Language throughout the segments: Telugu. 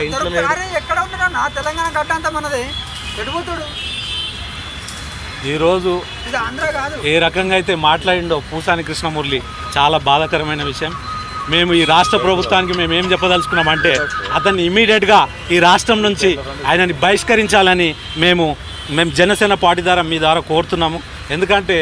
ఎక్కడ ఉన్నాడు నా తెలంగాణ గడ్డ అంతా మనది. ఎడిపోతాడు ఈరోజు ఇది ఆంధ్ర కాదు. ఏ రకంగా అయితే మాట్లాడిండో పూసాని కృష్ణమురళి చాలా బాధాకరమైన విషయం. మేము ఈ రాష్ట్ర ప్రభుత్వానికి మేము ఏం చెప్పదలుచుకున్నామంటే అతన్ని ఇమీడియట్గా ఈ రాష్ట్రం నుంచి ఆయనని బహిష్కరించాలని మేము మేము జనసేన పార్టీ ద్వారా మీ ద్వారా కోరుతున్నాము. ఎందుకంటే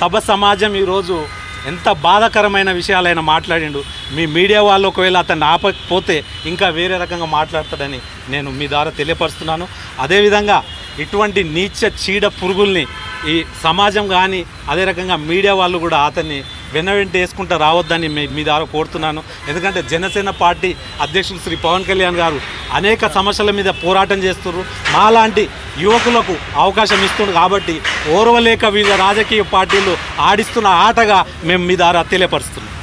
సభ సమాజం ఈరోజు ఎంత బాధాకరమైన విషయాలు ఆయన మాట్లాడిండు. మీ మీడియా వాళ్ళు ఒకవేళ అతన్ని ఆపకపోతే ఇంకా వేరే రకంగా మాట్లాడతాడని నేను మీ ద్వారా తెలియపరుస్తున్నాను. అదేవిధంగా ఇటువంటి నీచ చీడ పురుగుల్ని ఈ సమాజం కానీ అదే రకంగా మీడియా వాళ్ళు కూడా అతన్ని వెనవెంట వేసుకుంటూ రావద్దని మీ ద్వారా కోరుతున్నాను. ఎందుకంటే జనసేన పార్టీ అధ్యక్షులు శ్రీ పవన్ కళ్యాణ్ గారు అనేక సమస్యల మీద పోరాటం చేస్తున్నారు. మాలాంటి యువకులకు అవకాశం ఇస్తుంది కాబట్టి ఓర్వలేక వివిధ రాజకీయ పార్టీలు ఆడిస్తున్న ఆటగా మేము మీ ద్వారా తెలియపరుస్తున్నాం.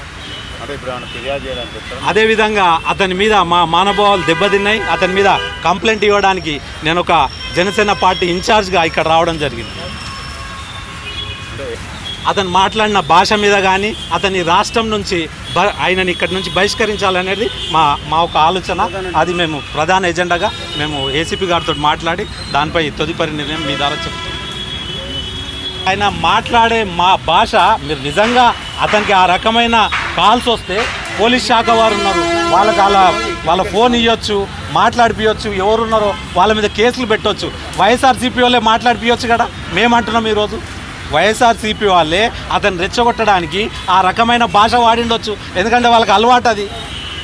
అదేవిధంగా అతని మీద మా మానభావాలు దెబ్బతిన్నాయి. అతని మీద కంప్లైంట్ ఇవ్వడానికి నేను ఒక జనసేన పార్టీ ఇన్ఛార్జ్గా ఇక్కడ రావడం జరిగింది. అతను మాట్లాడిన భాష మీద కానీ అతని రాష్ట్రం నుంచి బ ఆయనని ఇక్కడి నుంచి బహిష్కరించాలనేది మా మా ఒక ఆలోచన. అది మేము ప్రధాన ఎజెండాగా మేము ఏసీపీ గారితో మాట్లాడి దానిపై తదుపరి నిర్ణయం మీ ద్వారా చెప్తాం. ఆయన మాట్లాడే మా భాష మీరు నిజంగా అతనికి ఆ రకమైన కాల్స్ వస్తే పోలీస్ శాఖ వారు ఉన్నారు. వాళ్ళకి అలా వాళ్ళ ఫోన్ ఇవ్వచ్చు మాట్లాడిపియొచ్చు ఎవరున్నారో వాళ్ళ మీద కేసులు పెట్టవచ్చు వైఎస్ఆర్సీపీ వాళ్ళే మాట్లాడిపియొచ్చు కదా మేమంటున్నాం ఈరోజు. వైఎస్ఆర్సీపీ వాళ్ళే అతను రెచ్చగొట్టడానికి ఆ రకమైన భాష వాడిండొచ్చు. ఎందుకంటే వాళ్ళకి అలవాటు అది.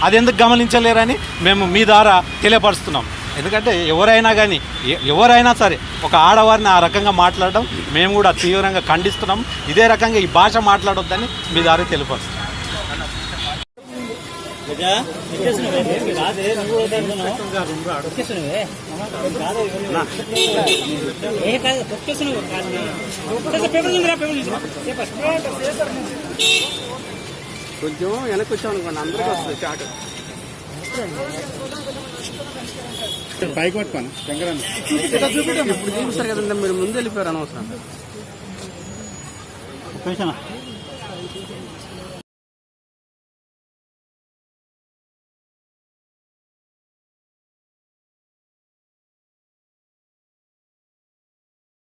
అది ఎందుకు గమనించలేరని మేము మీ ద్వారా తెలియపరుస్తున్నాం. ఎందుకంటే ఎవరైనా కానీ ఎ- ఎవరైనా సరే ఒక ఆడవారిని ఆ రకంగా మాట్లాడడం మేము కూడా తీవ్రంగా ఖండిస్తున్నాం. ఇదే రకంగా ఈ భాష మాట్లాడొద్దని మీ ద్వారా తెలియపరుస్తున్నాం. కొంచెం వెనక్కి వచ్చాం అనుకోండి అందరికీ వస్తుంది చాటు. పైకి పట్టుకోను శంకరాన్ని. ఇక్కడ చూపించాం ఇప్పుడు చూపిస్తారు కదండి మీరు ముందు వెళ్ళిపోయారు అనవసరం.